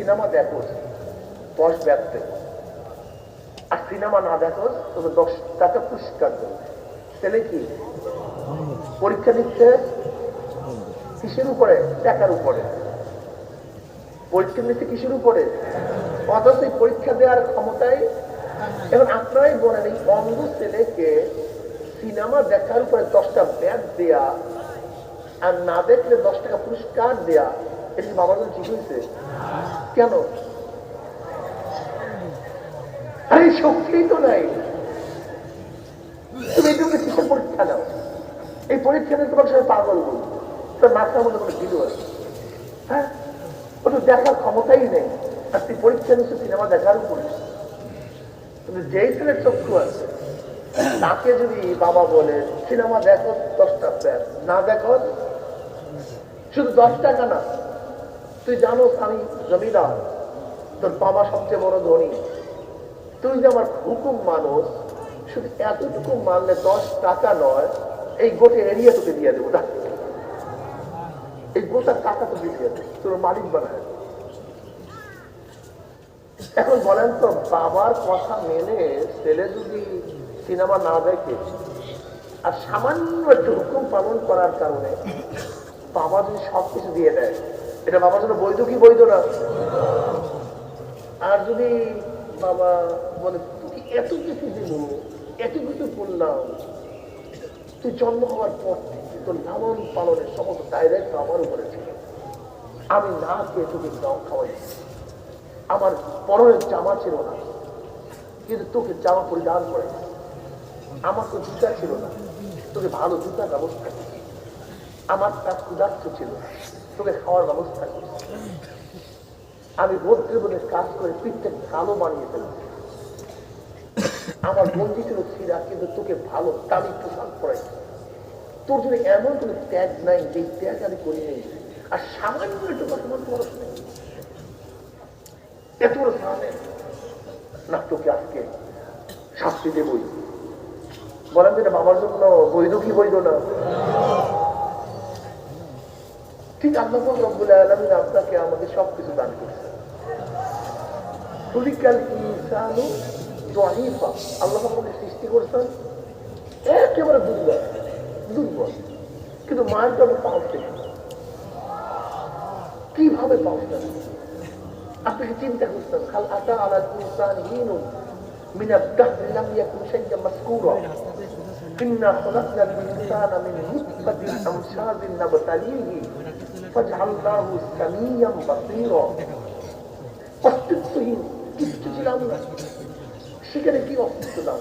Cinema দেখো, দশ ব্যক্তি আর সিনেমা না দেখো, তবে দশ টাকা পুরস্কার দেবে। ছেলে কি? পরীক্ষা দিচ্ছে? কিসের উপরে? টাকার উপরে। পরীক্ষা দিচ্ছে কিসের উপরে? অথচ পরীক্ষা দেওয়ার ক্ষমতাই এখন আপনারাই বলেন, এই অন্ধ ছেলেকে সিনেমা দেখার উপরে দশটা ব্যাগ দেয়া আর না দেখলে দশ টাকা পুরস্কার দেয়া। এটা জন্য ঠিক হয়েছে কেন? আরে শক্তি তো নাই। তুমি জন্য কিসের পরীক্ষা নাও এই পরীক্ষা নিয়ে তোমার সাথে পাগল তোর মাথার মধ্যে কোনো ভিডিও আছে? হ্যাঁ? ওটা দেখার ক্ষমতাই নেই। আর তুই পরীক্ষা নিচ্ছে সিনেমা দেখার উপরে। কিন্তু যেই ছেলের চক্ষু আছে, তাকে যদি বাবা বলে সিনেমা দেখো দশটা প্যার না দেখো? শুধু দশ টাকা না। তুই জানো আমি জমিদার, তোর বাবা সবচেয়ে বড় ধনী। তুই যে আমার হুকুম মানুষ, শুধু এতটুকু মানলে দশ টাকা নয়, এই গোটে এরিয়া তোকে দিয়ে দেবো। দেখ, এই গোটার টাকা তো দিয়ে দেবে। তোর মালিক বানায়। এখন বলেন তো, বাবার কথা মেনে ছেলে যদি সিনেমা না দেখে, আর সামান্য একটু হুকুম পালন করার কারণে বাবা যদি সবকিছু দিয়ে দেয় এটা বাবার জন্য বৈধ কি বৈধ না? আর যদি বাবা বলে তুই এত কিছু দিল, এত কিছু করলাম, তুই জন্ম হওয়ার পর থেকে তোর লালন পালনের সমস্ত ডাইরেক্ট আমার উপরে ছিল। আমি না খেয়ে তোকে দাও খাওয়াই। আমার পরনের জামা ছিল না, কিন্তু তোকে জামা পরিধান করে আমার তো জুতা ছিল না, তোকে ভালো জুতার ব্যবস্থা আমার কাজ ক্ষুধার্থ ছিল। তোকে খাওয়ার ব্যবস্থা আমি রোদ্রের বলে কাজ করে পিঠটা কালো বানিয়ে ফেলছি। আমার বন্ধু ছিল ছিঁড়া কিন্তু তোকে ভালো দামি পোশাক পরাইছি তোর যদি এমন কোনো ত্যাগ নাই যে ত্যাগ আমি করি নেই। আর সামান্য একটু আমার তোমার নেই এত বড় সামনে। না, তোকে আজকে শাস্তি দেবই। বলেন যেটা বাবার জন্য, বৈধ কি বৈধ না? ঠিক আল্লাহ রব্বুল আলমিন আপনাকে আমাদের সব কিছু দান করছে। সুরিকাল ইসানু দহিফা আল্লাহ আমাকে সৃষ্টি করছেন। একেবারে দুর্বল দুর্বল। কিন্তু মায়ের জন্য পাওয়া কীভাবে পাওয়া আপনাকে চিন্তা করছেন? খাল আটা আলা ইনসান হিনুন মিনাব দাহ লাম ইয়াকুন শাইয়ান মাসকুরা। إنا خلقنا الإنسان من نطفة أمشاج نبتليه فجعلناه سميا بصيرا অস্তিত্বহীন কিচ্ছু ছিলাম না সেখানে কি অস্তিত্ব দাম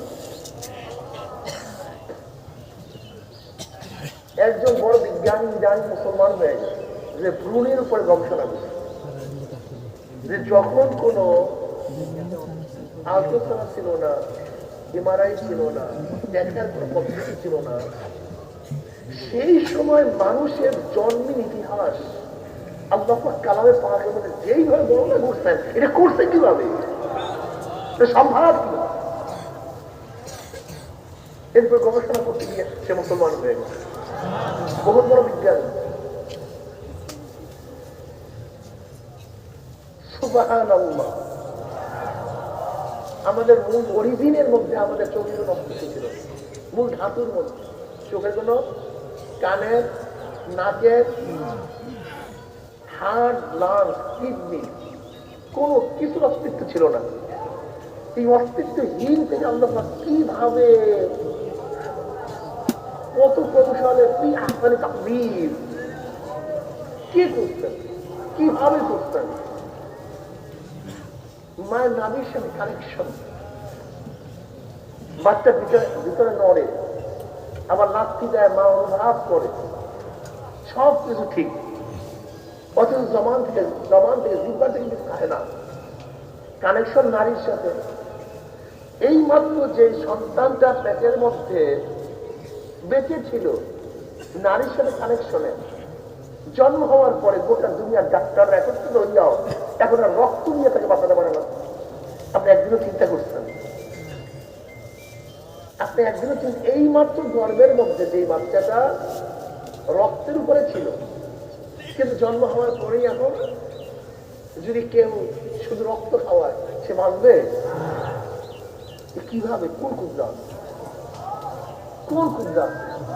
একজন বড় বিজ্ঞানী জানি মুসলমান হয়ে গেছে যে ভ্রূণের উপরে গবেষণা করছে যে যখন কোনো আলোচনা ছিল না এমআরআই ছিল না দেখার কোনো পদ্ধতি ছিল না। সেই সময় মানুষের জন্মের ইতিহাস, আল্লাহ কালামে পাকের মধ্যে যেইভাবে এটা করছে কীভাবে? সম্ভব এরপর গবেষণা করতে গিয়ে সে মুসলমান হয়ে গেছে বহুত বড় বিজ্ঞানী। আল্লাহ আমাদের মূল অরিজিনের মধ্যে আমাদের চোখের অস্তিত্ব ছিল। মূল ধাতুর মধ্যে। চোখের কোনো কানের নাকের হার্ট লাংস কিডনি, কোনো কিছুর অস্তিত্ব ছিল না। এই অস্তিত্বহীন থেকে পাক কীভাবে কত কৌশলে কি আসলে তাকবীর? কে করতেন কীভাবে করতেন নাবির সাথে কানেকশন বাচ্চা ভিতরে ভিতরে নড়ে। আবার লাথি দেয়, মা অনুভব করে। সব কিছু ঠিক। অথচ জমান থেকে জমান থেকে জিব্বা থেকে কিছু খায় না। কানেকশন নারীর সাথে। এই মাত্র যে সন্তানটা পেটের মধ্যে বেঁচে ছিল, নারীর সাথে কানেকশনে জন্ম হওয়ার পরে গোটা দুনিয়ার ডাক্তাররা একত্রিত হইয়াও এখন আর রক্ত নিয়ে তাকে বাঁচাতে পারে না। আপনি একদিনও চিন্তা করছেন আপনি একদিনও এই মাত্র গর্বের মধ্যে যে বাচ্চাটা রক্তের উপরে ছিল, কিন্তু জন্ম হওয়ার পরেই এখন যদি কেউ শুধু রক্ত খাওয়ায়, সে বাঁচবে? কীভাবে? কোন কুদরাত? কোন কুদরাত?